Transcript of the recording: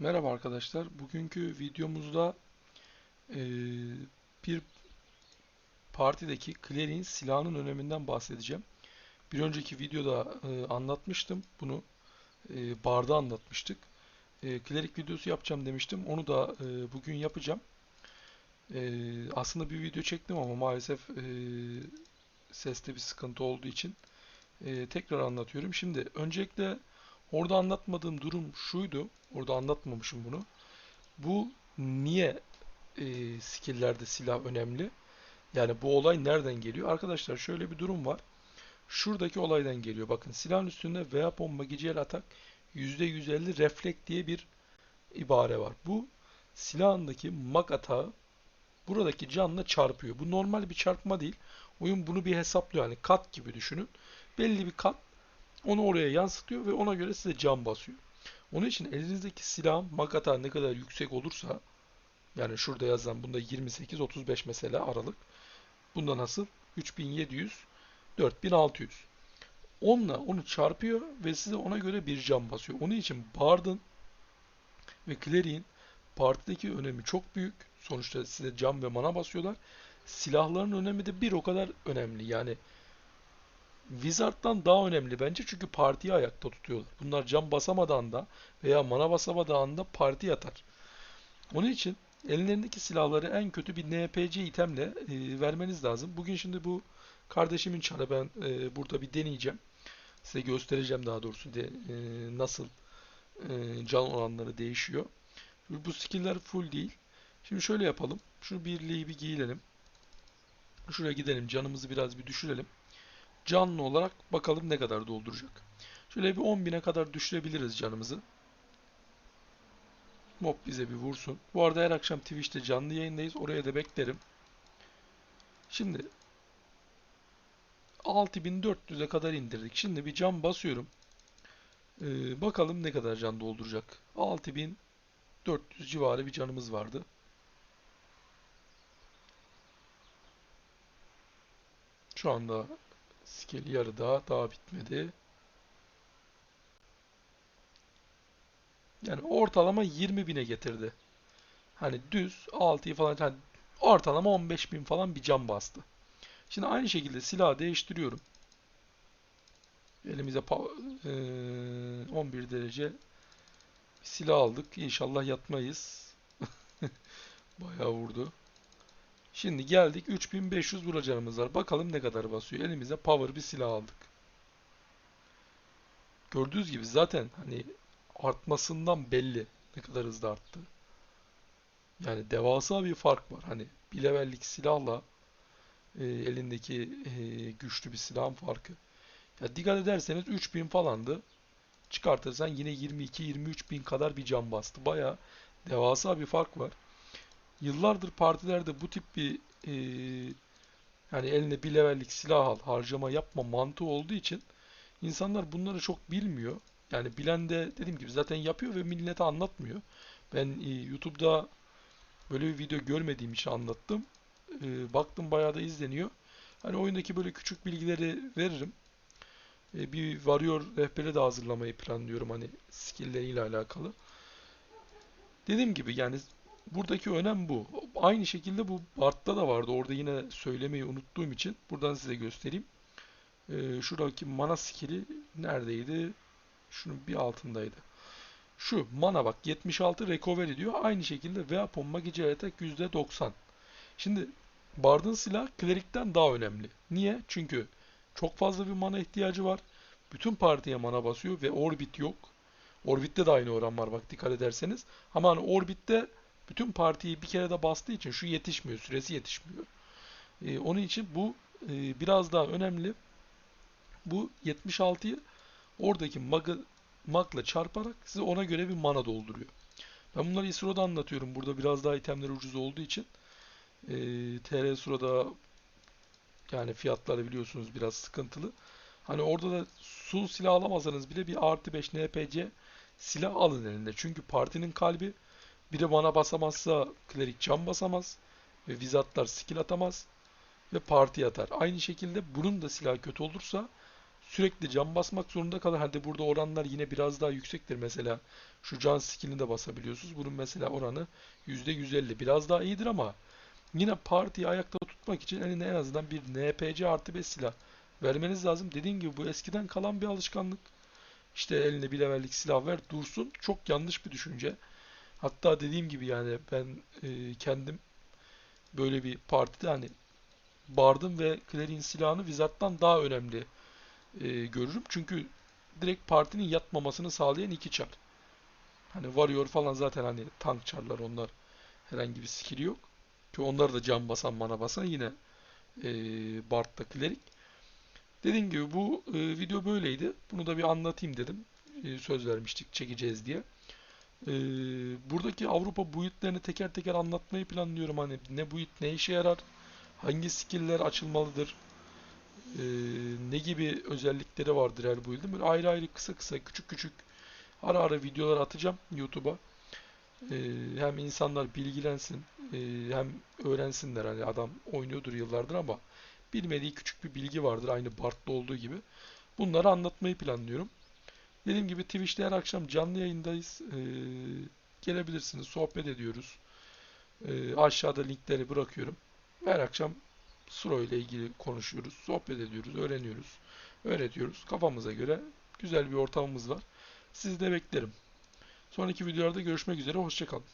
Merhaba arkadaşlar. Bugünkü videomuzda eee, bir partideki clear'in silahının öneminden bahsedeceğim. Bir önceki videoda eee, anlatmıştım bunu. Eee barda anlatmıştık. Eee cleric videosu yapacağım demiştim. Onu da eee, bugün yapacağım. Eee, aslında bir video çektim ama maalesef eee, seste bir sıkıntı olduğu için eee, tekrar anlatıyorum. Şimdi öncelikle orada anlatmadığım durum şuydu. Orada anlatmamışım bunu. Bu niye e, skill'lerde silah önemli? Yani bu olay nereden geliyor? Arkadaşlar şöyle bir durum var. Şuradaki olaydan geliyor. Bakın silahın üstünde Weapon Magical Attack %150 Reflect diye bir ibare var. Bu silahındaki mag atağı buradaki canla çarpıyor. Bu normal bir çarpma değil. Oyun bunu bir hesaplıyor. Yani kat gibi düşünün. Belli bir kat onu oraya yansıtıyor ve ona göre size can basıyor. Onun için elinizdeki silahın magata ne kadar yüksek olursa yani şurada yazan bunda 28-35 mesela aralık. Bunda nasıl? 3700 4600. Onunla onu çarpıyor ve size ona göre bir can basıyor. Onun için Bard'ın ve Cleric'in partideki önemi çok büyük. Sonuçta size can ve mana basıyorlar. Silahların önemi de bir o kadar önemli. Yani Wizard'dan daha önemli bence çünkü partiyi ayakta tutuyorlar. Bunlar can basamadan da veya mana basamadan da parti atar. Onun için ellerindeki silahları en kötü bir NPC itemle e, vermeniz lazım. Bugün şimdi bu kardeşimin çarı ben e, burada bir deneyeceğim. Size göstereceğim daha doğrusu de, e, nasıl e, can oranları değişiyor. Bu skill'ler full değil. Şimdi şöyle yapalım. Şu birliği bir giyilelim. Şuraya gidelim. Canımızı biraz bir düşürelim canlı olarak bakalım ne kadar dolduracak. Şöyle bir 10.000'e kadar düşürebiliriz canımızı. Mob bize bir vursun. Bu arada her akşam Twitch'te canlı yayındayız. Oraya da beklerim. Şimdi 6400'e kadar indirdik. Şimdi bir can basıyorum. Ee, bakalım ne kadar can dolduracak. 6400 civarı bir canımız vardı. Şu anda Skill yarıda daha bitmedi. Yani ortalama 20 bine getirdi. Hani düz 6'yı falan hani ortalama 15 bin falan bir can bastı. Şimdi aynı şekilde silahı değiştiriyorum. Elimize e 11 derece silah aldık. İnşallah yatmayız. Bayağı vurdu. Şimdi geldik 3500 vuracağımız var. Bakalım ne kadar basıyor. Elimize power bir silah aldık. Gördüğünüz gibi zaten hani artmasından belli ne kadar hızlı arttı. Yani devasa bir fark var. Hani bir levellik silahla e, elindeki e, güçlü bir silahın farkı. Ya dikkat ederseniz 3000 falandı. Çıkartırsan yine 22-23 bin kadar bir can bastı. Baya devasa bir fark var yıllardır partilerde bu tip bir e, yani eline bir levellik silah al, harcama yapma mantığı olduğu için insanlar bunları çok bilmiyor. Yani bilen de dediğim gibi zaten yapıyor ve millete anlatmıyor. Ben e, YouTube'da böyle bir video görmediğim için anlattım. E, baktım bayağı da izleniyor. Hani oyundaki böyle küçük bilgileri veririm. E, bir Warrior rehberi de hazırlamayı planlıyorum hani skill'leriyle alakalı. Dediğim gibi yani Buradaki önem bu. Aynı şekilde bu Bart'ta da vardı. Orada yine söylemeyi unuttuğum için buradan size göstereyim. Ee, şuradaki mana skill'i neredeydi? Şunun bir altındaydı. Şu mana bak 76 recovery diyor. Aynı şekilde weapon magic attack %90. Şimdi Bard'ın silah klerikten daha önemli. Niye? Çünkü çok fazla bir mana ihtiyacı var. Bütün partiye mana basıyor ve orbit yok. Orbit'te de aynı oran var bak dikkat ederseniz. Ama hani orbitte bütün partiyi bir kere de bastığı için şu yetişmiyor, süresi yetişmiyor. Ee, onun için bu e, biraz daha önemli. Bu 76'yı oradaki magla çarparak size ona göre bir mana dolduruyor. Ben bunları İsro'da anlatıyorum. Burada biraz daha itemler ucuz olduğu için. E, TR Suro'da yani fiyatları biliyorsunuz biraz sıkıntılı. Hani orada da su silah alamazsanız bile bir artı 5 NPC silah alın elinde. Çünkü partinin kalbi biri bana basamazsa klerik can basamaz ve vizatlar skill atamaz ve parti atar. Aynı şekilde bunun da silah kötü olursa sürekli can basmak zorunda kalır. Hadi burada oranlar yine biraz daha yüksektir. Mesela şu can skillini de basabiliyorsunuz. Bunun mesela oranı %150. Biraz daha iyidir ama yine partiyi ayakta tutmak için eline en azından bir NPC artı 5 silah vermeniz lazım. Dediğim gibi bu eskiden kalan bir alışkanlık. İşte eline bir levellik silah ver dursun. Çok yanlış bir düşünce. Hatta dediğim gibi yani ben e, kendim böyle bir partide hani Bard'ın ve Clary'in silahını Wizard'dan daha önemli e, görürüm. Çünkü direkt partinin yatmamasını sağlayan iki çar. Hani Warrior falan zaten hani tank çarlar onlar. Herhangi bir skill yok. Ki onlar da can basan mana basan yine e, Bard'da Cleric. Dediğim gibi bu e, video böyleydi. Bunu da bir anlatayım dedim. E, söz vermiştik çekeceğiz diye. E, buradaki Avrupa build'lerini teker teker anlatmayı planlıyorum. Hani ne build ne işe yarar, hangi skill'ler açılmalıdır, e, ne gibi özellikleri vardır her build'in. Böyle ayrı ayrı kısa kısa küçük küçük ara ara videolar atacağım YouTube'a. E, hem insanlar bilgilensin, e, hem öğrensinler. Hani adam oynuyordur yıllardır ama bilmediği küçük bir bilgi vardır aynı Bart'ta olduğu gibi. Bunları anlatmayı planlıyorum. Dediğim gibi Twitch'te her akşam canlı yayındayız. Ee, gelebilirsiniz, sohbet ediyoruz. Ee, aşağıda linkleri bırakıyorum. Her akşam Suro ile ilgili konuşuyoruz, sohbet ediyoruz, öğreniyoruz, öğretiyoruz. Kafamıza göre güzel bir ortamımız var. Sizi de beklerim. Sonraki videolarda görüşmek üzere, hoşçakalın.